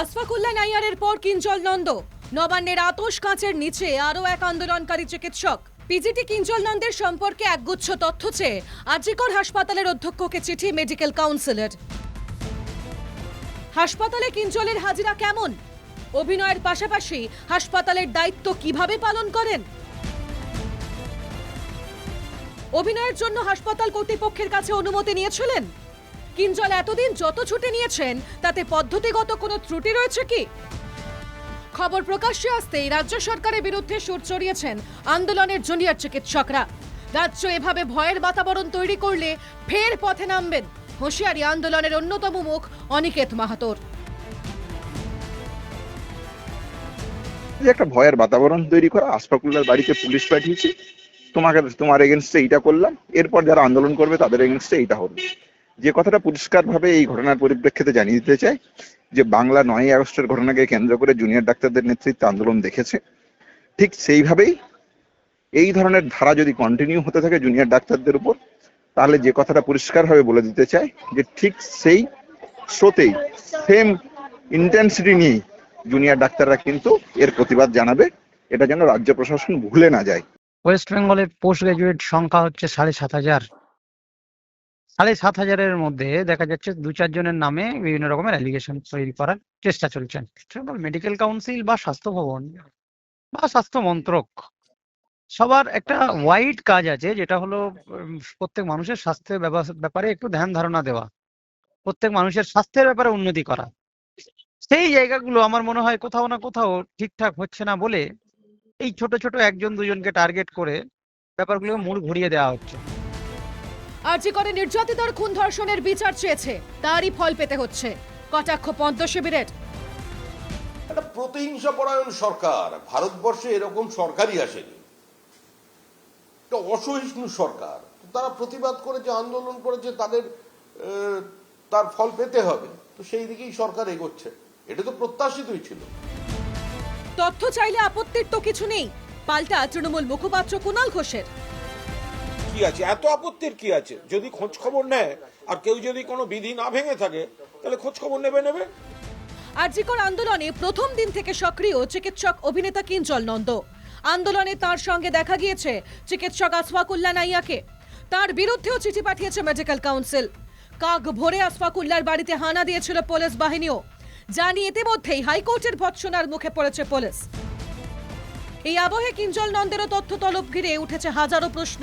আসফাকুল্লা নাইয়ারের পর কিঞ্জল নন্দ। নবান্নের আতস কাঁচের নিচে আরও এক আন্দোলনকারী চিকিৎসক। পিজিটি কিঞ্জল নন্দের সম্পর্কে একগুচ্ছ তথ্য চেয়ে আজিকর হাসপাতালের অধ্যক্ষকে চিঠি মেডিকেল কাউন্সিলের। হাসপাতালে কিঞ্জলের হাজিরা কেমন? অভিনয়ের পাশাপাশি হাসপাতালের দায়িত্ব কীভাবে পালন করেন? অভিনয়ের জন্য হাসপাতাল কর্তৃপক্ষের কাছে অনুমতি নিয়েছিলেন? কিঞ্জল এতদিন যত ছুটি নিয়েছেন, তাতে পদ্ধতিগত কোনো ত্রুটি রয়েছে কি? খবর প্রকাশ্যে আসতেই রাজ্য সরকারের বিরুদ্ধে সুর চড়িয়েছেন আন্দোলনের জুনিয়র চিকিৎসকরা। রাজ্য এভাবে ভয়ের বাতাবরণ তৈরি করলে ফের পথে নামবেন হুঁশিয়ারি আন্দোলনের অন্যতম মুখ অনিকেত মাহাতোর। একটা ভয়ের বাতাবরণ তৈরি করা, আশফাকুল্লার বাড়িতে পুলিশ পাঠিয়েছি। তোমাকে, তোমার এগেনস্টে এইটা করলাম, এরপর যারা আন্দোলন করবে তাদের এগেনস্টে এইটা হবে। যে কথাটা পরিষ্কারভাবে এই ঘটনার পরিপ্রেক্ষিতে জানিয়ে দিতে চাই, যে বাংলা নয় আগস্টের ঘটনাকে কেন্দ্র করে জুনিয়র ডাক্তারদের নেতৃত্বে আন্দোলন দেখেছে। ঠিক সেইভাবেই এই ধরনের ধারা যদি কন্টিনিউ হতে থাকে জুনিয়র ডাক্তারদের উপর, তাহলে যে কথাটা পরিষ্কারভাবে বলে দিতে চাই, যে ঠিক সেই স্রোতেই সেম ইন্টেন্সিটি নিয়েই জুনিয়র ডাক্তাররা কিন্তু এর প্রতিবাদ জানাবে। এটা যেন রাজ্য প্রশাসন ভুলে না যায়। ওয়েস্ট বেঙ্গলের পোস্ট গ্রাজুয়েট সংখ্যা হচ্ছে সাড়ে সাত হাজার। সাড়ে সাত হাজারের মধ্যে দেখা যাচ্ছে দু চারজনের নামে বিভিন্ন রকমের অ্যালিগেশন তৈরি করার চেষ্টা চলছে। মেডিকেল কাউন্সিল বা স্বাস্থ্য ভবন বা স্বাস্থ্য মন্ত্রক, সবার একটা ওয়াইড কাজ আছে, যেটা হলো প্রত্যেক মানুষের স্বাস্থ্যের ব্যাপারে একটু ধ্যান ধারণা দেওয়া, প্রত্যেক মানুষের স্বাস্থ্যের ব্যাপারে উন্নতি করা। সেই জায়গাগুলো আমার মনে হয় কোথাও না কোথাও ঠিকঠাক হচ্ছে না বলে এই ছোট ছোট একজন দুজনকে টার্গেট করে ব্যাপারগুলো মূল ঘুরিয়ে দেওয়া হচ্ছে। আরজি করে নির্যাতিতার খুন ধর্ষণের বিচার চেয়েছে। তারই ফল পেতে হচ্ছে। কটাক্ষ পদ্ম শিবিরের। একটা প্রতিহিংসা পরায়ণ সরকার। ভারতবর্ষে এরকম সরকারই আসেনি। একটা অসহিষ্ণু সরকার। তারা প্রতিবাদ করেছে আন্দোলন করেছে তাদের তার ফল পেতে হবে। তো সেই দিকেই সরকার এগোচ্ছে। এটা তো প্রত্যাশিতই ছিল। তথ্য চাইলে আপত্তির তো কিছু নেই। পাল্টা তৃণমূল মুখপাত্র কুণাল ঘোষের। কি আছে? এত আপত্তির কি আছে? যদি খোঁজ খবর নেয় আর কেউ যদি কোনো বিধি না ভেঙে থাকে, তাহলে খোঁজ খবর নেবে নেবে? আরজিকর আন্দোলনে প্রথম দিন থেকে সক্রিয় চিকিৎসক অভিনেতা কিঞ্জল নন্দ। আন্দোলনে তার সঙ্গে দেখা গিয়েছে চিকিৎসক আসফাকুল্লা নাইয়াকে। তার বিরুদ্ধেও চিঠি পাঠিয়েছে মেডিকেল কাউন্সিল। কাক ভোরে আসফাকুল্লার বাড়িতে হানা দিয়েছিল পুলিশ বাহিনীও। জানি ইতিমধ্যেই হাইকোর্টের ভৎসনার মুখে পড়েছে পুলিশ। এই আবহে কিঞ্জল নন্দেরও তথ্য তলব ঘিরে উঠেছে হাজারো প্রশ্ন।